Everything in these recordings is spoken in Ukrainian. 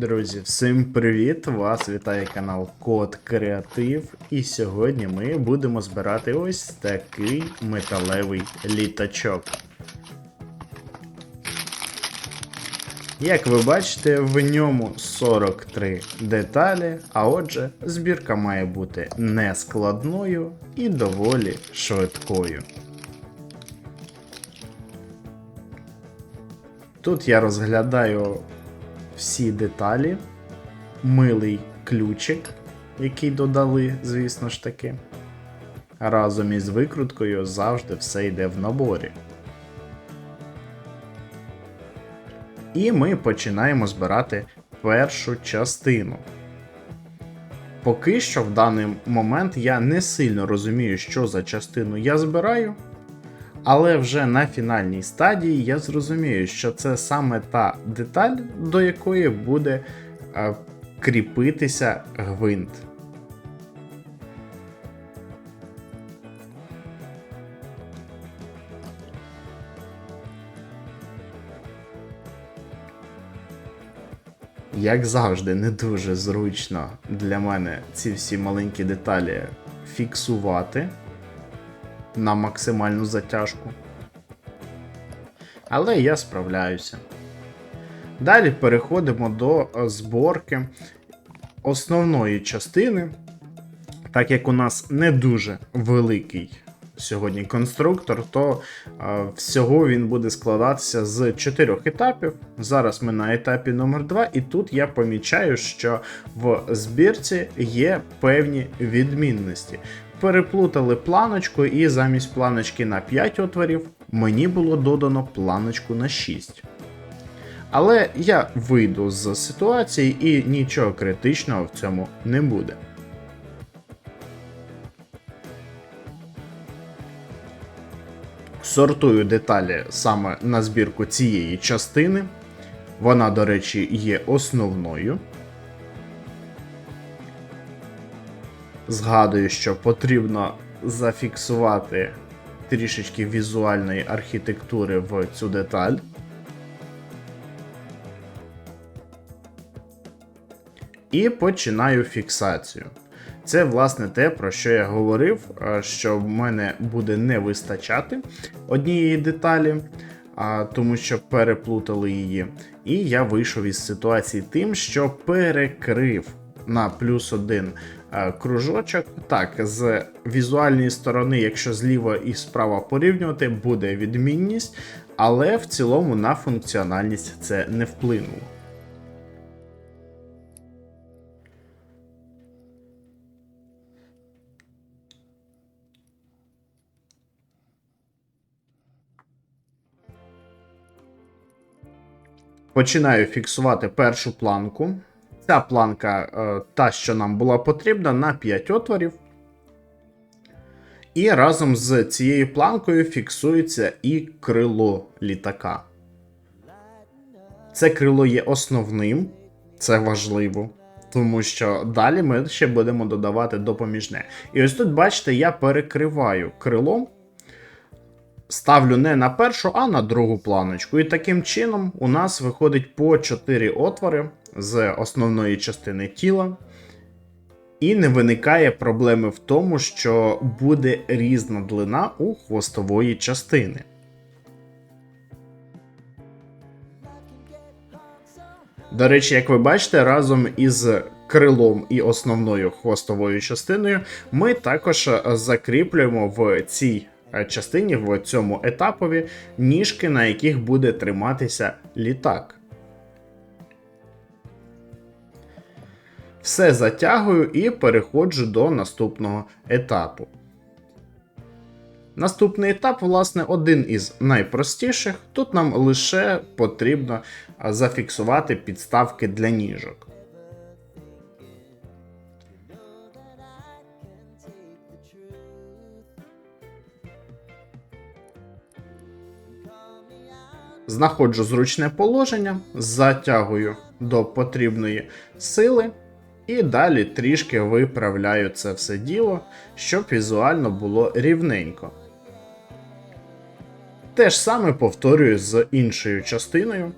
Друзі, всім привіт! Вас вітає канал Код Креатив. І сьогодні ми будемо збирати ось такий металевий літачок. Як ви бачите, в ньому 43 деталі, а отже, збірка має бути нескладною і доволі швидкою. Тут я розглядаю всі деталі, милий ключик, який додали, звісно ж таки. Разом із викруткою завжди все йде в наборі. І ми починаємо збирати першу частину. Поки що в даний момент я не сильно розумію, що за частину я збираю. Але вже на фінальній стадії я зрозумію, що це саме та деталь, до якої буде е, кріпитися гвинт. Як завжди, не дуже зручно для мене ці всі маленькі деталі фіксувати на максимальну затяжку. Але я справляюся. Далі переходимо до е, зборки основної частини. Так як у нас не дуже великий сьогодні конструктор, то е, всього він буде складатися з чотирьох етапів. Зараз ми на етапі номер 2 і тут я помічаю, що в збірці є певні відмінності переплутали планочку, і замість планочки на 5 отворів мені було додано планочку на 6. Але я вийду з ситуації і нічого критичного в цьому не буде. Сортую деталі саме на збірку цієї частини. Вона, до речі, є основною. Згадую, що потрібно зафіксувати трішечки візуальної архітектури в цю деталь. І починаю фіксацію. Це, власне, те, про що я говорив, е, що в мене буде не вистачати однієї деталі, тому що переплутали її. І я вийшов із ситуації тим, що перекрив на плюс один кружочок. Так, з візуальної сторони, якщо зліва і справа порівнювати, буде відмінність, але в цілому на функціональність це не вплинуло. Починаю фіксувати першу планку. Ця планка, е, та, що нам була потрібна, на 5 отворів. І разом з цією планкою фіксується і крило літака. Це крило є основним, це важливо, тому що далі ми ще будемо додавати допоміжне. І ось тут, бачите, я перекриваю крилом, ставлю не на першу, а на другу планочку. І таким чином у нас виходить по 4 отвори з основної частини тіла. І не виникає проблеми в тому, що буде різна длина у хвостової частини. До речі, як ви бачите, разом із крилом і основною хвостовою частиною ми також закріплюємо в цій частині, в цьому етапові, ніжки, на яких буде триматися літак. Все затягую і переходжу до наступного етапу. Наступний етап, власне, один із найпростіших. Тут нам лише потрібно зафіксувати підставки для ніжок. Знаходжу зручне положення, затягую до потрібної сили і далі трішки виправляю це все діло, щоб візуально було рівненько. Те ж саме повторюю з іншою частиною.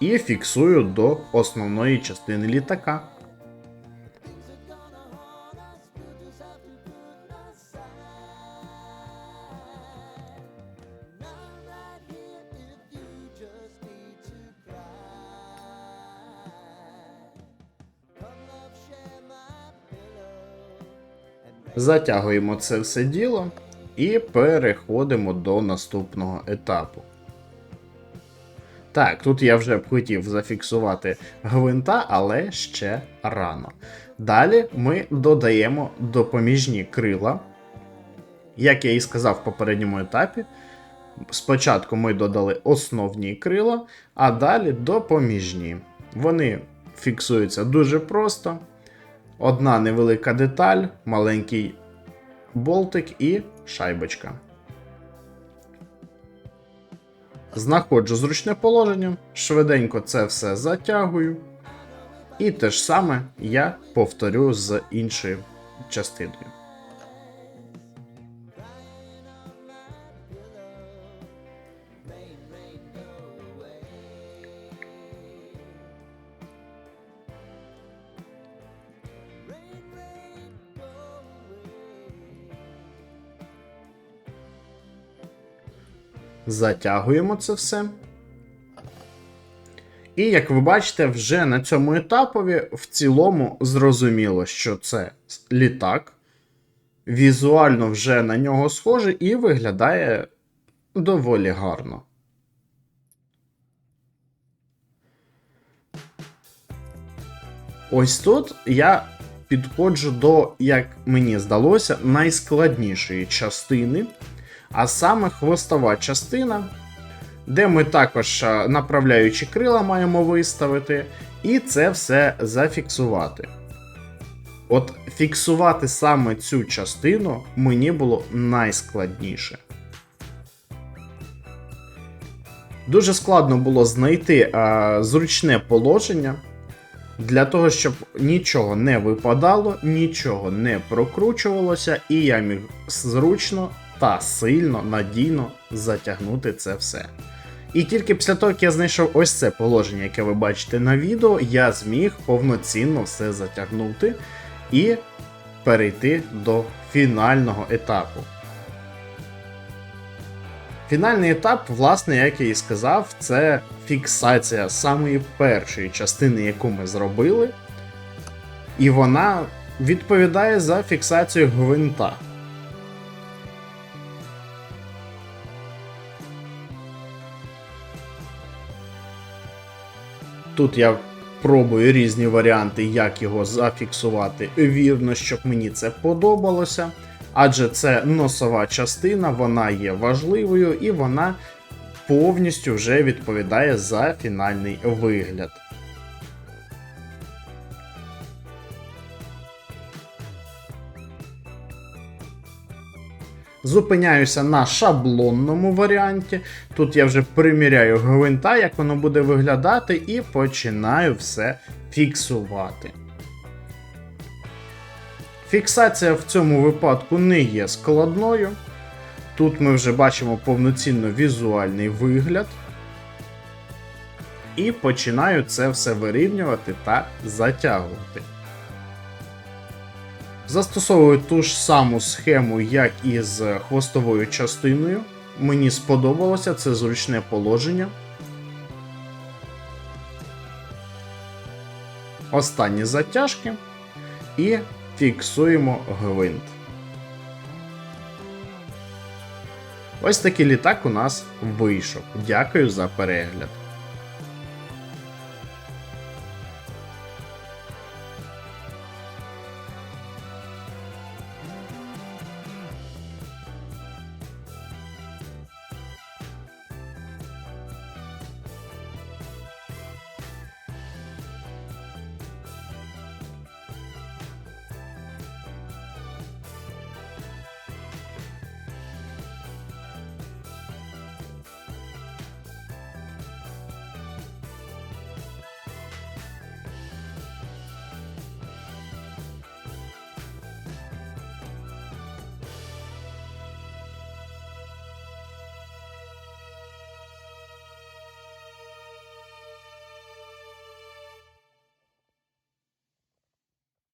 і фіксую до основної частини літака. Затягуємо це все діло і переходимо до наступного етапу. Так, тут я вже б хотів зафіксувати гвинта, але ще рано. Далі ми додаємо допоміжні крила. Як я і сказав в попередньому етапі, спочатку ми додали основні крила, а далі допоміжні. Вони фіксуються дуже просто. Одна невелика деталь, маленький болтик і шайбочка. Знаходжу зручне положення, швиденько це все затягую. І те ж саме я повторю з іншою частиною. Затягуємо це все. І як ви бачите, вже на цьому етапові в цілому зрозуміло, що це літак. Візуально вже на нього схоже і виглядає доволі гарно. Ось тут я підходжу до, як мені здалося, найскладнішої частини, а саме хвостова частина, де ми також а, направляючі крила маємо виставити, і це все зафіксувати. От фіксувати саме цю частину мені було найскладніше. Дуже складно було знайти а, зручне положення для того, щоб нічого не випадало, нічого не прокручувалося, і я міг зручно та сильно надійно затягнути це все. І тільки після того, як я знайшов ось це положення, яке ви бачите на відео, я зміг повноцінно все затягнути і перейти до фінального етапу. Фінальний етап, власне, як я і сказав, це фіксація самої першої частини, яку ми зробили, і вона відповідає за фіксацію гвинта. Тут я пробую різні варіанти, як його зафіксувати вірно, щоб мені це подобалося. Адже це носова частина, вона є важливою і вона повністю вже відповідає за фінальний вигляд. Зупиняюся на шаблонному варіанті. Тут я вже приміряю гвинта, як воно буде виглядати, і починаю все фіксувати. Фіксація в цьому випадку не є складною. Тут ми вже бачимо повноцінно візуальний вигляд. І починаю це все вирівнювати та затягувати. Застосовую ту ж саму схему, як і з хвостовою частиною. Мені сподобалося це зручне положення. Останні затяжки. І фіксуємо гвинт. Ось такий літак у нас вийшов. Дякую за перегляд.